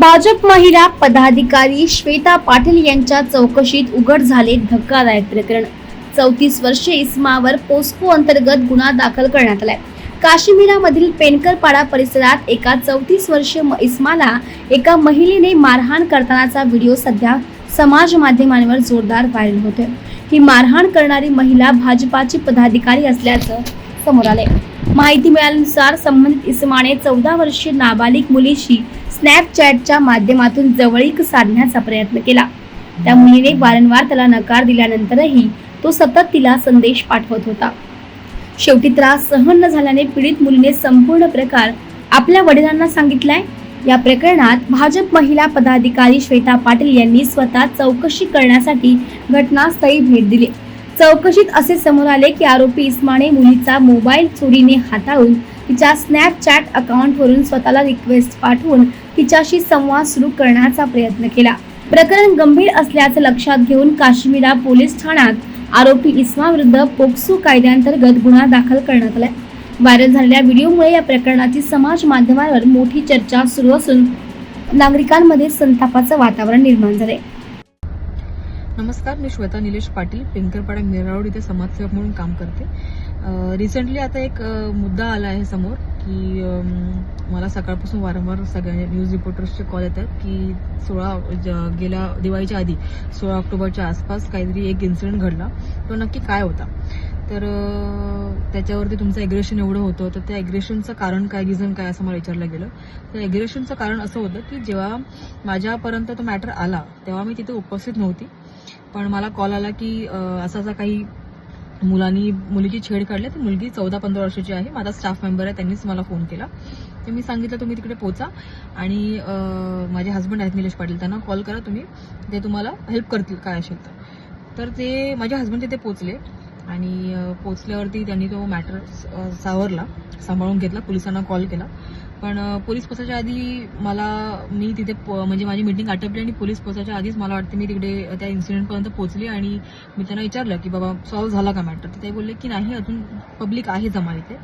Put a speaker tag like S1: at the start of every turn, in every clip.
S1: भाजप महिला पदाधिकारी श्वेता पाटील यांच्या चौकशीत उघड झाले धक्कादायक प्रकरण. चौतीस वर्षे इस्मावर पोस्को अंतर्गत गुन्हा दाखल करण्यात आलाय. काश्मीरामधील पेनकरपाडा परिसरात एका चौतीस वर्षीय म- इस्माला एका महिलेने मारहाण करतानाचा व्हिडिओ सध्या समाज माध्यमांवर जोरदार व्हायरल होतोय. ही मारहाण करणारी महिला भाजपाची पदाधिकारी असल्याचं समोर आले माहिती मिळाल्यानुसार संबंधित इस्माने चौदा वर्षीय नाबालिक मुलीशी स्नॅपचॅटच्या माध्यमातून जवळीक साधण्याचा प्रयत्न केला. त्या मुलीने वारंवार त्याला नकार दिल्यानंतरही तो सतत तिला संदेश पाठवत होता. शेवटी त्रास सहन न झाल्याने पीडित मुलीने संपूर्ण प्रकार आपल्या वडिलांना सांगितलाय. या प्रकरणात भाजप महिला पदाधिकारी श्वेता पाटील यांनी स्वतः चौकशी करण्यासाठी घटनास्थळी भेट दिली. चौकशीत असे समोर आले की आरोपी इस्माने मुलीचा मोबाईल चोरीने हाताळून तिच्या स्नॅपचॅट अकाउंटवरून स्वतःला रिक्वेस्ट पाठवून तिच्याशी संवाद सुरू करण्याचा प्रयत्न केला. प्रकरण गंभीर असल्याचं लक्षात घेऊन काश्मीरा पोलीस ठाण्यात आरोपी इस्मा विरुद्ध पोक्सो कायद्याअंतर्गत गुन्हा दाखल करण्यात आला व्हायरल झालेल्या व्हिडिओमुळे या प्रकरणाची समाज माध्यमांवर मोठी चर्चा सुरू असून नागरिकांमध्ये संतापाचं वातावरण निर्माण झाले
S2: नमस्कार मी श्वेता निलेश पाटील पिंकरपाडा मिरावड इथे समाजसेवक म्हणून काम करते. रिसेंटली आता एक मुद्दा आला आहे समोर की मला सकाळपासून वारंवार सगळ्या न्यूज रिपोर्टर्सचे कॉल येतात की सोळा ज- गेल्या दिवाळीच्या आधी सोळा ऑक्टोबरच्या आसपास काहीतरी एक इन्सिडेंट घडला. तो नक्की काय होता? तर त्याच्यावरती तुमचं ॲग्रेशन एवढं होतं तर त्या ॲग्रेशनचं कारण काय रिझन काय असं मला विचारलं गेलं. तर ॲग्रेशनचं कारण असं होतं की जेव्हा माझ्यापर्यंत तो मॅटर आला तेव्हा मी तिथे उपस्थित नव्हती. पण मला कॉल आला की असा असा काही मुलांनी मुलीची छेड काढली ती मुलगी चौदा पंधरा वर्षाची आहे. माझा स्टाफ मेंबर आहे. त्यांनीच मला फोन केला. तर मी सांगितलं तुम्ही तिकडे पोचा. आणि माझे हस्बंड आहेत निलेश पाटील. त्यांना कॉल करा तुम्ही. ते तुम्हाला हेल्प करतील काय असेल तर. तर ते माझे हस्बंड तिथे पोचले. आणि पोचल्यावरती त्यांनी तो मॅटर सावरला सांभाळून घेतला पोलिसांना कॉल केला. पण पोलीस पोचायच्या आधी मला मी तिथे प- म्हणजे माझी मीटिंग आटपली आणि पोलीस पोचायच्या आधीच मला वाटतं मी तिकडे त्या इन्सिडेंटपर्यंत पोचली आणि मी त्यांना विचारलं की बाबा सॉल्व्ह झाला का मॅटर तर ते बोलले की नाही अजून पब्लिक आहे जमा इथे.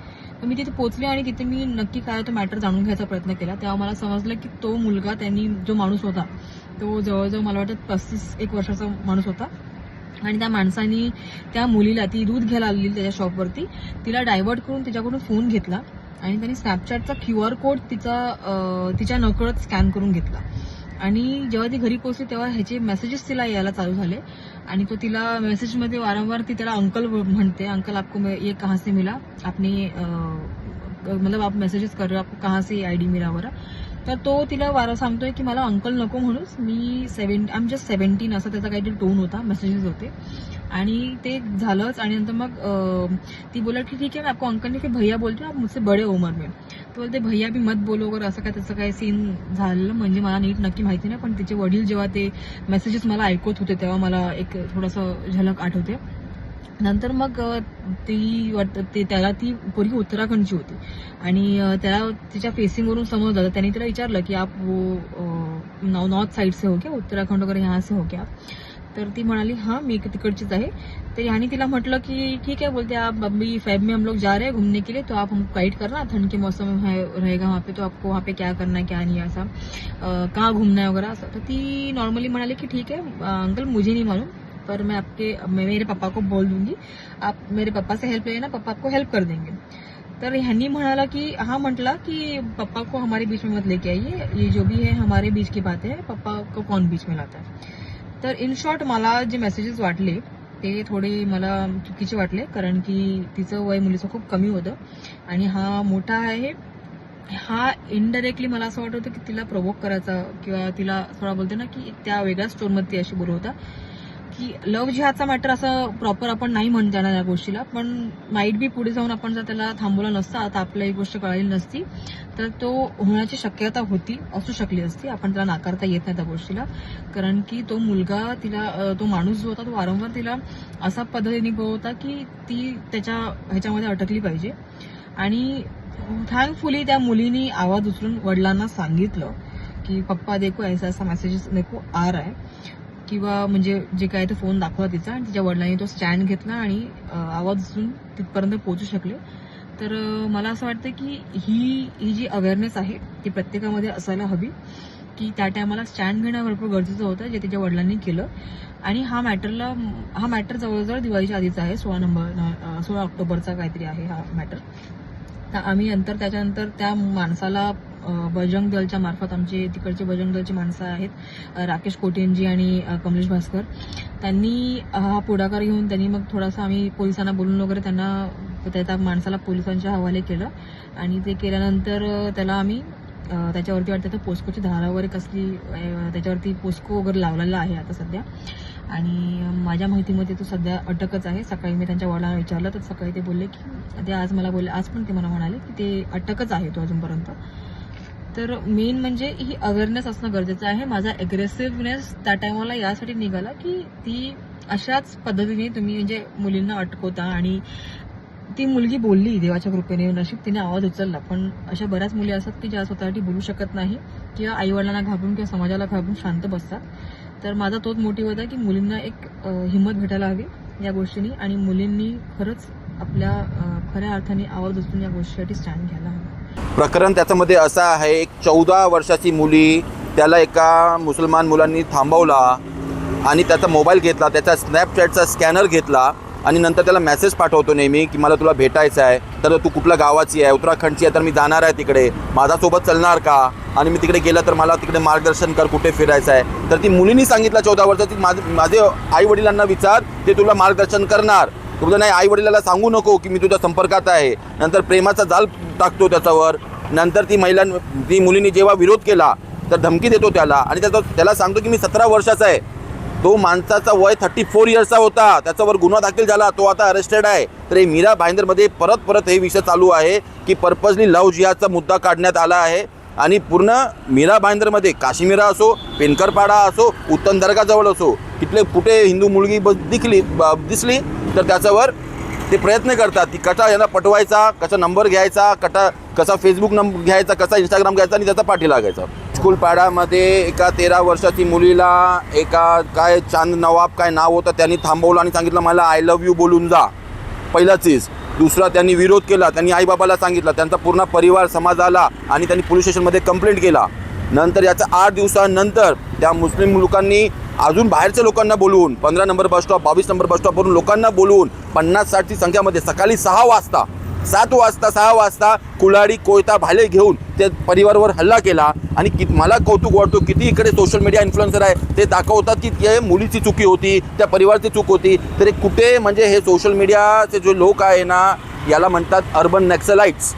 S2: तर मी तिथे पोचले आणि तिथे मी नक्की काय तो मॅटर जाणून घ्यायचा प्रयत्न केला. तेव्हा मला समजलं की तो मुलगा त्यांनी जो माणूस होता तो जवळजवळ मला वाटतं पस्तीस एक वर्षाचा माणूस होता. आणि त्या माणसानी त्या मुलीला ती दूध घ्यायला आलेली त्याच्या शॉपवरती तिला डायव्हर्ट करून तिच्याकडून फोन घेतला आणि त्यांनी स्नॅपचॅटचा क्यू आर कोड तिचा तिच्या नकळत स्कॅन करून घेतला. आणि जेव्हा ती घरी पोहोचली तेव्हा ह्याचे मेसेजेस तिला यायला चालू झाले. आणि तो तिला मेसेजमध्ये वारंवार ती त्याला अंकल म्हणते अंकल आपको ये कहाँ से मिला? आपने मतलब आप मेसेजेस कर रहे हो आपको कहाँ से आय डी मिला वगैरे? तर तो तिला वारं सांगतोय की मला अंकल नको म्हणूनच मी seven I am just seventeen असा त्याचा काहीतरी टोन होता मेसेजेस होते. आणि ते झालंच आणि नंतर मग ती बोला की ठीक आहे मी आपको अंकल की भैया बोलते हो, आप मुझसे बड़े उमर में. तो बोलते भैया भी मत बोलो वगैरे असं काय त्याचं काय सीन झालं म्हणजे मला नीट नक्की माहिती नाही पण तिचे वडील जेव्हा ते मेसेजेस मला ऐकत होते तेव्हा मला एक थोडंसं झलक आठवते. नंतर मग ती वाटतं ते त्याला ती पोरगी उत्तराखंडची होती. आणि त्याला तिच्या फेसिंगवरून समजलं तर त्याने तिला विचारलं की आप वो नॉ- नॉर्थ साईड से हो क्या? उत्तराखंड वगैरे यहाँ से हो क्या? तर ती म्हणाली हां मी तिकडचीच आहे. तर ह्यानी तिला म्हटलं की ठीक आहे बोलते आप अभी फैब में हम लोग जा रहे हैं घूमने के लिए तो आप हमको गाइड करना। ठंड के मौसम में है रहेगा वहाँ पे तो आपको वहाँ पे क्या करना है क्या नहीं ऐसा। कहाँ घूमना है वगैरह असं तर ती नॉर्मली म्हणाली की ठीक आहे अंकल मुझे नहीं मालूम। पर मैं आपके मेरे पप्पा को बोल दूंगी। आप मेरे पप्पा से हेल्प लेना पप्पा आपको हेल्प कर देंगे। तर ह्यांनी म्हणाला की हा म्हटला की पप्पा को हमारे बीच में मत लेके आइए। ये जो भी है हमारे बीच की बात है पप्पा को कौन बीच में लाता है? तर इन शॉर्ट मला जे मेसेजेस वाटले ते थोडे मला चुकीचे वाटले कारण की तिचं वय मुलीचं खूप कमी होतं. आणि हा मोठा आहे. हा इनडायरेक्टली मला असं वाटत होतं की तिला प्रोवोक करायचा किंवा तिला थोडा बोलते ना की त्या वेगळ्या स्टोरमध्ये ती अशी बोलवता की लव्ह जिहाचा मॅटर असं प्रॉपर आपण नाही म्हणता येणार या गोष्टीला पण माईट बी पुढे जाऊन आपण जर त्याला थांबवलं नसता आता आपल्याला ही गोष्ट कळाली नसती तर तो होण्याची शक्यता होती असू शकली असती. आपण त्याला नाकारता येत नाही त्या गोष्टीला. कारण की तो मुलगा तिला तो माणूस जो होता तो वारंवार तिला असा पद्धतीने बोलवता की ती त्याच्या ह्याच्यामध्ये अटकली पाहिजे. आणि थँकफुली त्या मुलीने आवाज उचलून वडिलांना सांगितलं की पप्पा देखो ऐसा ऐसा मेसेजेस देखो आ रहा है. किंवा म्हणजे जे काय ते फोन दाखवला तिचा आणि तिच्या वडिलांनी तो स्टँड घेतला आणि आवाज उचलून तिथपर्यंत पोहोचू शकले. तर मला असं वाटतं की ही ही जी अवेअरनेस आहे ती प्रत्येकामध्ये असायला हवी की त्या टायमाला स्टँड घेणं भरपूर गरजेचं होतं जे त्याच्या वडिलांनी केलं. आणि हा मॅटरला हा मॅटर जवळजवळ दिवाळीच्या आधीचा आहे सोळा नंबर सोळा ऑक्टोबरचा काहीतरी आहे हा मॅटर तर आम्ही नंतर त्याच्यानंतर त्या माणसाला बजरंग दलच्या मार्फत आमचे तिकडचे बजरंग दलचे माणसं आहेत राकेश कोटेंजी आणि कमलेश भास्कर. त्यांनी हा पुढाकार घेऊन त्यांनी मग थोडासा आम्ही पोलिसांना बोलून वगैरे त्यांना त्या त्या माणसाला पोलिसांच्या हवाले केलं आणि ते केल्यानंतर त्याला आम्ही त्याच्यावरती वाटतं तर पोस्कोची धारा वगैरे कसली त्याच्यावरती पोस्को वगैरे लावलेला आहे आता सध्या. आणि माझ्या माहितीमध्ये तो सध्या अटकच आहे. सकाळी मी त्यांच्या वडिलांना विचारलं तर सकाळी ते बोलले की ते आज मला बोलले आज पण ते मला म्हणाले की ते अटकच आहे तो अजूनपर्यंत. तर मेन म्हणजे ही अवेअरनेस असणं गरजेचं आहे. माझा अग्रेसिव्हनेस त्या टायमाला यासाठी निघाला की ती अशाच पद्धतीने तुम्ही म्हणजे मुलींना अटकवता आणि ती मुलगी बोलली देवाच्या कृपेने नशीब तिने आवाज उचलला. पण अशा बऱ्याच मुली असतात की ज्या स्वतःसाठी बोलू शकत नाही किंवा आईवडिलांना घाबरून किंवा समाजाला घाबरून शांत बसतात. तर माझा तोच मोटिव्ह होता की मुलींना एक हिंमत भेटायला हवी या गोष्टीनी आणि मुलींनी खरंच आपल्या खऱ्या अर्थाने आवाज उचलून या गोष्टीसाठी स्टँड घ्यायला हवा.
S3: प्रकरण त्याच्यामध्ये असं आहे एक चौदा वर्षाची मुली त्याला एका मुसलमान मुलांनी थांबवला आणि त्याचा मोबाईल घेतला त्याचा स्नॅपचॅटचा स्कॅनर घेतला आणि नंतर त्याला मेसेज पाठवतो नेहमी की मला तुला भेटायचं आहे तर तू कुठल्या गावाची आहे उत्तराखंडची आहे तर मी जाणार आहे तिकडे माझ्यासोबत चालणार का? आणि मी तिकडे गेलं तर मला तिकडे मार्गदर्शन कर कुठे फिरायचं आहे? तर ती मुलींनी सांगितलं चौदा वर्षाची माझे माझे आई वडिलांना विचार ते तुला मार्गदर्शन करणार. तू नाही आई वडिलाला सांगू नको की मी तुझ्या संपर्कात आहे. नंतर प्रेमाचा जाल टाकतो त्याच्यावर. नंतर ती महिला ती मुलीने जेव्हा विरोध केला तर धमकी देतो त्याला. आणि त्याचा त्याला सांगतो की मी सतरा वर्षाचा आहे. तो माणसाचा वय थर्टी फोर इयर्सचा होता. त्याच्यावर गुन्हा दाखल झाला. तो आता अरेस्टेड आहे. तर हे मीरा भाईंदरमध्ये परत परत हे विषय चालू आहे की पर्पजली लव जियाचा मुद्दा काढण्यात आला आहे. आणि पूर्ण मीरा भाईंदरमध्ये काश्मीरा असो पेनकरपाडा असो उत्तम दर्गाजवळ असो तिथले कुठे हिंदू मुलगी बस दिखली ब- दिसली तर त्याच्यावर ते प्रयत्न करतात की कसा यांना पटवायचा कसा नंबर घ्यायचा कटा कसा फेसबुक नंबर घ्यायचा कसा इंस्टाग्राम घ्यायचा आणि त्याचा पाठी लागायचा. स्कूलपाड्यामध्ये एका तेरा वर्षाची मुलीला एका काय चांद नवाब काय नाव होतं त्यांनी थांबवलं आणि सांगितलं मला आय लव्ह यू बोलून जा. पहिला चीज दुसरा त्यांनी विरोध केला त्यांनी आईबाबाला सांगितलं त्यांचा पूर्ण परिवार समाज आला आणि त्यांनी पोलीस स्टेशनमध्ये कंप्लेंट केला. नंतर याच्या आठ दिवसानंतर त्या मुस्लिम लोकांनी अजून बाहेरच्या लोकांना बोलवून पंधरा नंबर बस स्टॉप बावीस नंबर बस स्टॉपवरून लोकांना बोलवून पन्नास साठची संख्यामध्ये सकाळी सहा वाजता सात वाजता सहा वाजता कुलाडी कोयता भाले घेऊन त्या परिवारावर हल्ला केला आणि कि मला कौतुक वाटतो किती इकडे सोशल मीडिया इन्फ्लुएन्सर आहे ते दाखवतात की ते मुलीची चुकी होती त्या परिवारची चूक होती. तर कुठे म्हणजे हे सोशल मीडियाचे जे लोक आहे ना याला म्हणतात अर्बन नॅक्सलाइट्स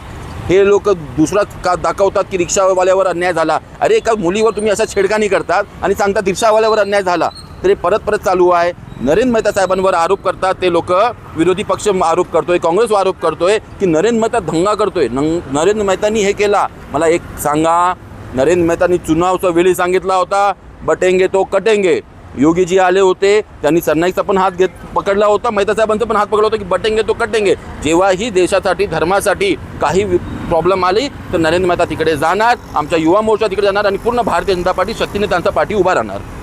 S3: हे लोक दुसरा का दाखवतात की रिक्षावाल्यावर अन्याय झाला. अरे एका मुलीवर तुम्ही असा छेडखानी करतात आणि सांगतात रिक्षावाल्यावर अन्याय झाला. तर हे परत परत चालू आहे. नरेंद्र मेहता साहेबांवर आरोप करतात ते लोक विरोधी पक्ष आरोप करतोय काँग्रेस आरोप करतोय की नरेंद्र मेहता दंगा करतोय. नंग नरेंद्र मेहतानी हे केला. मला एक सांगा नरेंद्र मेहतानी चुनावचा वेळी सांगितला होता बटेंगे तो कटेंगे. योगीजी आले होते त्यांनी सरनाईकचा पण हात घेत पकडला होता मेहता साहेबांचा पण हात पकडला होता की बटेंगे तो कटेंगे. जेव्हाही देशासाठी धर्मासाठी काही प्रॉब्लेम आली तर नरेंद्र मेहता तिकडे जाणार आमच्या युवा मोर्चा तिकडे जाणार आणि पूर्ण भारतीय जनता पार्टी शक्तीने त्यांचा पाठी उभा राहणार.